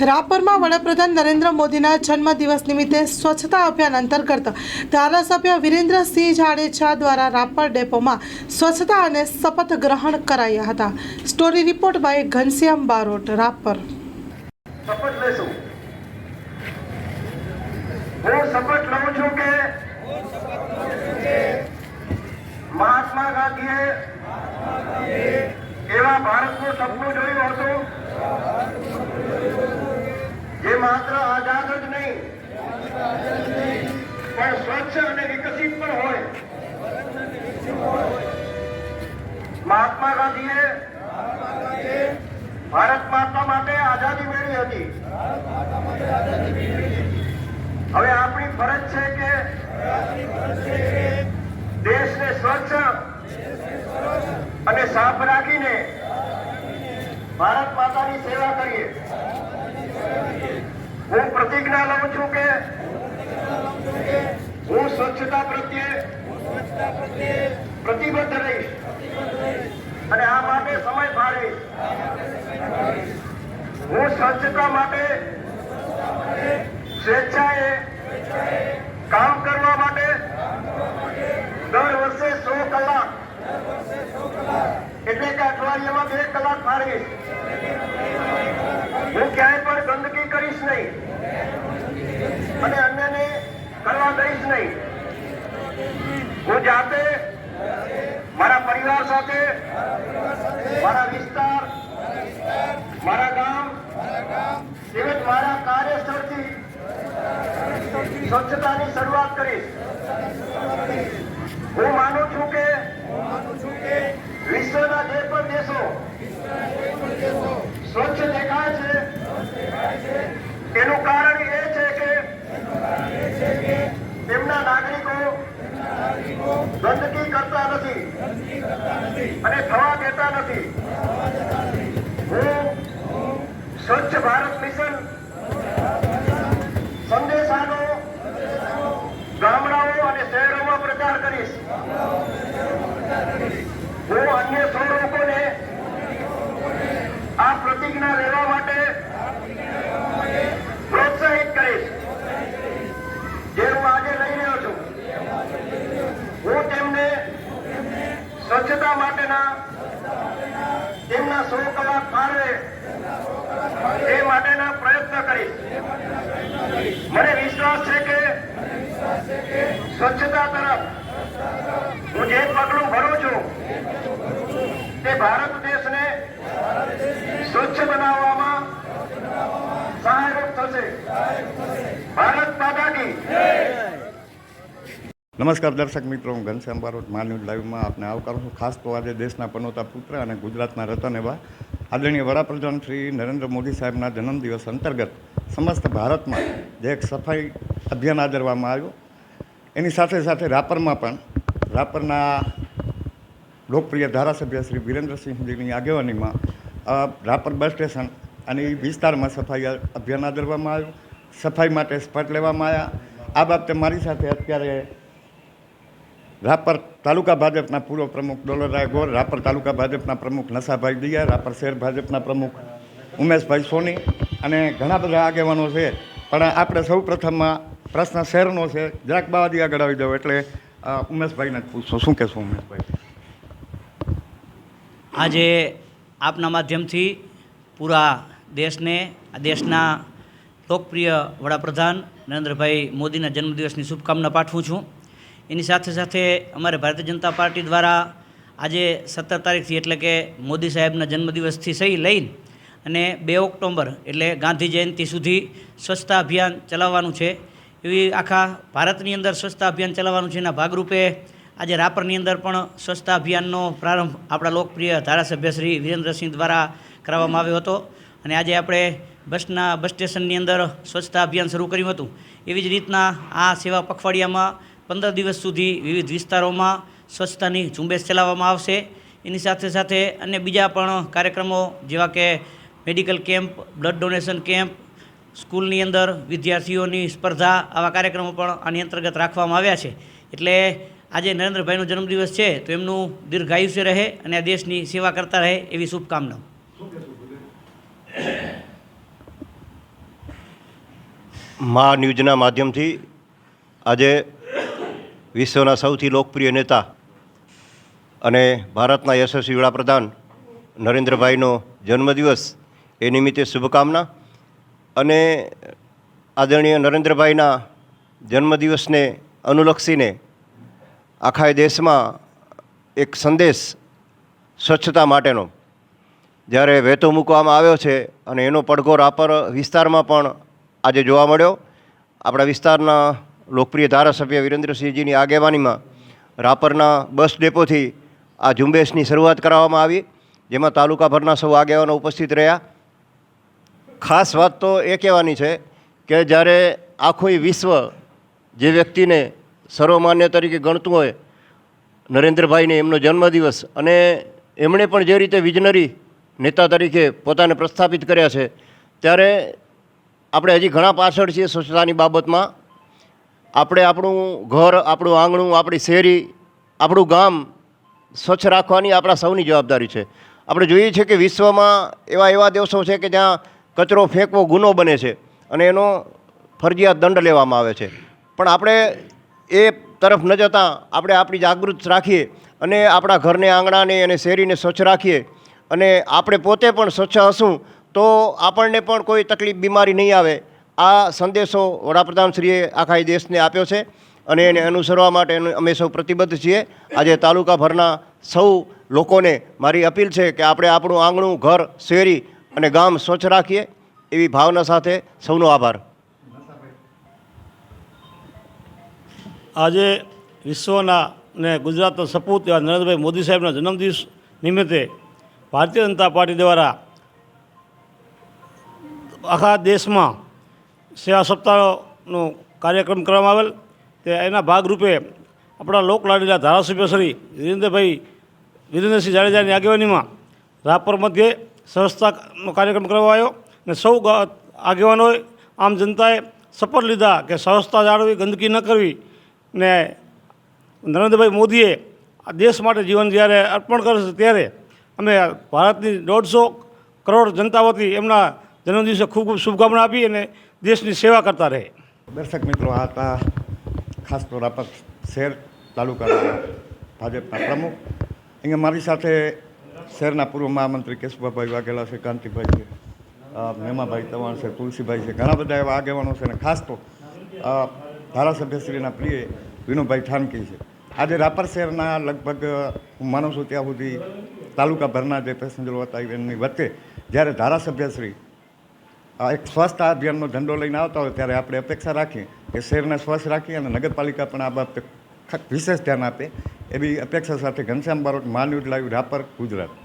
રાપરમાં વડાપ્રધાન નરેન્દ્ર મોદીના જન્મદિવસ નિમિત્તે સ્વચ્છતા અભિયાન અંતર્ગત ધારાસભ્ય વિરેન્દ્રસિંહ જાડેજા દ્વારા રાપર ડેપોમાં સ્વચ્છતા અને શપથ ગ્રહણ કરાયા હતા. Story report by Ghanshyam Barot, Rapar. એવા ભારતનું સપનું જોયું હતું. જે માત્ર આઝાદ જ નહીં, પણ સ્વચ્છ અને વિકસિત પણ હોય. મહાત્મા ગાંધીએ ભારત માતા માટે આઝાદી મેળવી હતી. હવે આપણી ફરજ છે કે દેશને સ્વચ્છ અને સાફ રાખીને ભારત માતાની સેવા કરીએ. હું પ્રતિજ્ઞા લઉં છું કે હું સ્વચ્છતા પ્રત્યે પ્રતિબદ્ધ રહીશ અને આ માટે સમય ફાળવીશ. હું સ્વચ્છતા માટે સ્વેચ્છાએ કામ કરવા માટે દર વર્ષે સો કલાક એટલે કે અઠવાડિયામાં બે કલાક ફાળવીશ. હું ક્યાંય કરીશ નહીં. અને અન્યને કરવા દઈશ નહીં. હું જાતે, મારા પરિવાર સાથે, મારા વિસ્તાર, મારા ગામ, તેમજ મારા કાર્યસ્થળથી સ્વચ્છતાની શરૂઆત કરીશ. હું માનું છું કે વિશ્વના જે પણ દેશો સ્વચ્છ દેખાય છે એનું કારણ એ છે કે તેમના નાગરિકો ગંદકી કરતા નથી. અને થવા દેતા નથી. હું સ્વચ્છ ભારત મિશન સંદેશાનો ગામડાઓ અને શહેરોમાં પ્રચાર કરીશ. હું અન્ય સૌ લોકોને આ પ્રતિજ્ઞા લેવા માટે પ્રોત્સાહિત કરીશ જે હું આજે લઈ રહ્યો છું હું તેમને સ્વચ્છતા માટેના તેમના સો કલાક ફાળવે એ મને વિશ્વાસ છે કે સ્વચ્છતા તરફ હું જે પગલું ભરું છું, તે ભારત દેશને સ્વચ્છ બનાવવામાં સહાયરૂપ થશે. ભારત માતા નમસ્કાર દર્શક મિત્રો, હું ઘનશ્યામ બારોટ. માન્યુ લાઈવમાં આપને આવકારું છું. ખાસ તો આજે દેશના પનોતા પુત્ર અને ગુજરાતના રતન એવા આદરણીય વડાપ્રધાન શ્રી નરેન્દ્ર મોદી સાહેબના જન્મદિવસ અંતર્ગત સમસ્ત ભારતમાં જે એક સફાઈ અભિયાન આદરવામાં આવ્યું. એની સાથે સાથે રાપરમાં પણ, રાપરના લોકપ્રિય ધારાસભ્ય શ્રી વિરેન્દ્રસિંહજીની આગેવાનીમાં રાપર બસ સ્ટેશન અને એ વિસ્તારમાં સફાઈ અભિયાન આદરવામાં આવ્યું. સફાઈ માટે સ્પટ લેવામાં આવ્યા. આ બાબતે મારી સાથે અત્યારે રાપર તાલુકા ભાજપના પૂર્વ પ્રમુખ ડોલરાય ગોર, રાપર તાલુકા ભાજપના પ્રમુખ નસાભાઈ દિયા, રાપર શહેર ભાજપના પ્રમુખ ઉમેશભાઈ સોની અને ઘણા બધા આગેવાનો છે. પણ આપણે સૌ પ્રથમમાં પ્રશ્ન શહેરનો છે. જરાક બાવાદી આગળ આવી જાવ એટલે ઉમેશભાઈને જ શું કહેશો ઉમેશભાઈ? આજે આપના માધ્યમથી પૂરા દેશને, દેશના લોકપ્રિય વડાપ્રધાન નરેન્દ્રભાઈ મોદીના જન્મદિવસની શુભકામના પાઠવું છું. એની સાથે સાથે અમારે ભારતીય જનતા પાર્ટી દ્વારા આજે સત્તર તારીખથી એટલે કે મોદી સાહેબના જન્મદિવસથી સહી લઈને અને બે ઓક્ટોબર એટલે ગાંધી જયંતિ સુધી સ્વચ્છતા અભિયાન ચલાવવાનું છે. એવી આખા ભારતની અંદર સ્વચ્છતા અભિયાન ચલાવવાનું છે. એના ભાગરૂપે આજે રાપરની અંદર પણ સ્વચ્છતા અભિયાનનો પ્રારંભ આપણા લોકપ્રિય ધારાસભ્ય શ્રી વિરેન્દ્રસિંહ દ્વારા કરવામાં આવ્યો હતો. અને આજે આપણે બસના બસ સ્ટેશનની અંદર સ્વચ્છતા અભિયાન શરૂ કર્યું હતું. એવી જ રીતના આ સેવા પખવાડિયામાં પંદર દિવસ સુધી વિવિધ વિસ્તારોમાં સ્વચ્છતાની ઝુંબેશ ચલાવવામાં આવશે. એની સાથે સાથે અન્ય બીજા પણ કાર્યક્રમો, જેવા કે medical camp, blood donation camp, સ્કૂલની અંદર વિદ્યાર્થીઓની સ્પર્ધા, આવા કાર્યક્રમો પણ આની અંતર્ગત રાખવામાં આવ્યા છે. એટલે આજે નરેન્દ્રભાઈનો જન્મદિવસ છે, તો એમનું દીર્ઘાયુષ્ય રહે અને આ દેશની સેવા કરતા રહે એવી શુભકામનાઓ. મા ન્યૂઝના માધ્યમથી આજે વિશ્વના સૌથી લોકપ્રિય નેતા અને ભારતના યશસ્વી વડાપ્રધાન નરેન્દ્રભાઈનો જન્મદિવસ એ નિમિત્તે શુભકામના અને આદરણીય નરેન્દ્રભાઈના જન્મદિવસને અનુલક્ષીને આખા દેશમાં એક સંદેશ સ્વચ્છતા માટેનો જ્યારે વહેતો મૂકવામાં આવ્યો છે અને એનો પડઘો રાપર વિસ્તારમાં પણ આજે જોવા મળ્યો. આપણા વિસ્તારના લોકપ્રિય ધારાસભ્ય વિરેન્દ્રસિંહજીની આગેવાનીમાં રાપરના બસ ડેપોથી આ ઝુંબેશની શરૂઆત કરવામાં આવી, જેમાં તાલુકાભરના સૌ આગેવાનો ઉપસ્થિત રહ્યા. ખાસ વાત તો એ કહેવાની છે કે જ્યારે આખું વિશ્વ જે વ્યક્તિને સર્વમાન્ય તરીકે ગણતું હોય, નરેન્દ્રભાઈને એમનો જન્મદિવસ અને એમણે પણ જે રીતે વિજનરી નેતા તરીકે પોતાને પ્રસ્થાપિત કર્યા છે, ત્યારે આપણે હજી ઘણા પાછળ છીએ સ્વચ્છતાની બાબતમાં. આપણે આપણું ઘર, આપણું આંગણું, આપણી શેરી, આપણું ગામ સ્વચ્છ રાખવાની આપણા સૌની જવાબદારી છે. આપણે જોઈએ છીએ કે વિશ્વમાં એવા એવા દેશો છે કે જ્યાં કચરો ફેંકવો ગુનો બને છે અને એનો ફરજિયાત દંડ લેવામાં આવે છે. પણ આપણે એ તરફ ન જતાં આપણે આપણી જાગૃત રાખીએ અને આપણા ઘરને, આંગણાને અને શેરીને સ્વચ્છ રાખીએ અને આપણે પોતે પણ સ્વચ્છ હશું તો આપણને પણ કોઈ તકલીફ, બીમારી નહીં આવે. આ સંદેશો વડાપ્રધાનશ્રીએ આખા દેશને આપ્યો છે અને એને અનુસરવા માટે અમે સૌ પ્રતિબદ્ધ છીએ. આજે તાલુકાભરના સૌ લોકોને મારી અપીલ છે કે આપણે આપણું આંગણું, ઘર, શેરી અને ગામ સ્વચ્છ રાખીએ એવી ભાવના સાથે સૌનો આભાર. આજે વિશ્વના ને ગુજરાતના સપૂત એવા નરેન્દ્રભાઈ મોદી સાહેબના જન્મદિવસ નિમિત્તે ભારતીય જનતા પાર્ટી દ્વારા આખા દેશમાં સેવા સપ્તાહનો કાર્યક્રમ કરવામાં આવેલ. તે એના ભાગરૂપે આપણા લોકલાડીલા ધારાસભ્ય શ્રી વિરેન્દ્રભાઈ વિરેન્દ્રસિંહ જાડેજાની આગેવાનીમાં રાપર મધ્યે સંસ્થાનો કાર્યક્રમ કરવામાં આવ્યો અને સૌ આગેવાનોએ આમ જનતાએ શપથ લીધા કે સ્વચ્છતા જાળવી, ગંદકી ન કરવી ને નરેન્દ્રભાઈ મોદીએ આ દેશ માટે જીવન જ્યારે અર્પણ કરે છે ત્યારે અમે ભારતની દોઢસો કરોડ જનતા વતી એમના જન્મદિવસે ખૂબ ખૂબ શુભકામના આપી અને દેશની સેવા કરતા રહે. દર્શક મિત્રો હતા ખાસ તો રાપર શહેર તાલુકાના ભાજપના પ્રમુખ. અહીંયા મારી સાથે શહેરના પૂર્વ મહામંત્રી કેશુભાઈ વાઘેલા છે, કાંતિભાઈ છે મેમાભાઈ ચૌહાણ છે, તુલસીભાઈ છે, ઘણા બધા એવા આગેવાનો છે અને ખાસ તો ધારાસભ્યશ્રીના પ્રિય વિનુભાઈ ઠાનકી છે. આજે રાપર શહેરના લગભગ, હું માનું છું, ત્યાં સુધી તાલુકાભરના જે પેસેન્જરો હતા, એમની વચ્ચે જ્યારે ધારાસભ્યશ્રી એક સ્વચ્છતા અભિયાનનો ઝંડો લઈને આવતા હોય ત્યારે આપણે અપેક્ષા રાખીએ કે શહેરને સ્વચ્છ રાખીએ અને નગરપાલિકા પણ આ બાબતે વિશેષ ધ્યાન આપે એવી અપેક્ષા સાથે ઘનશ્યામ બારોટ માન્યુટ લાઈવ રાપર, ગુજરાત.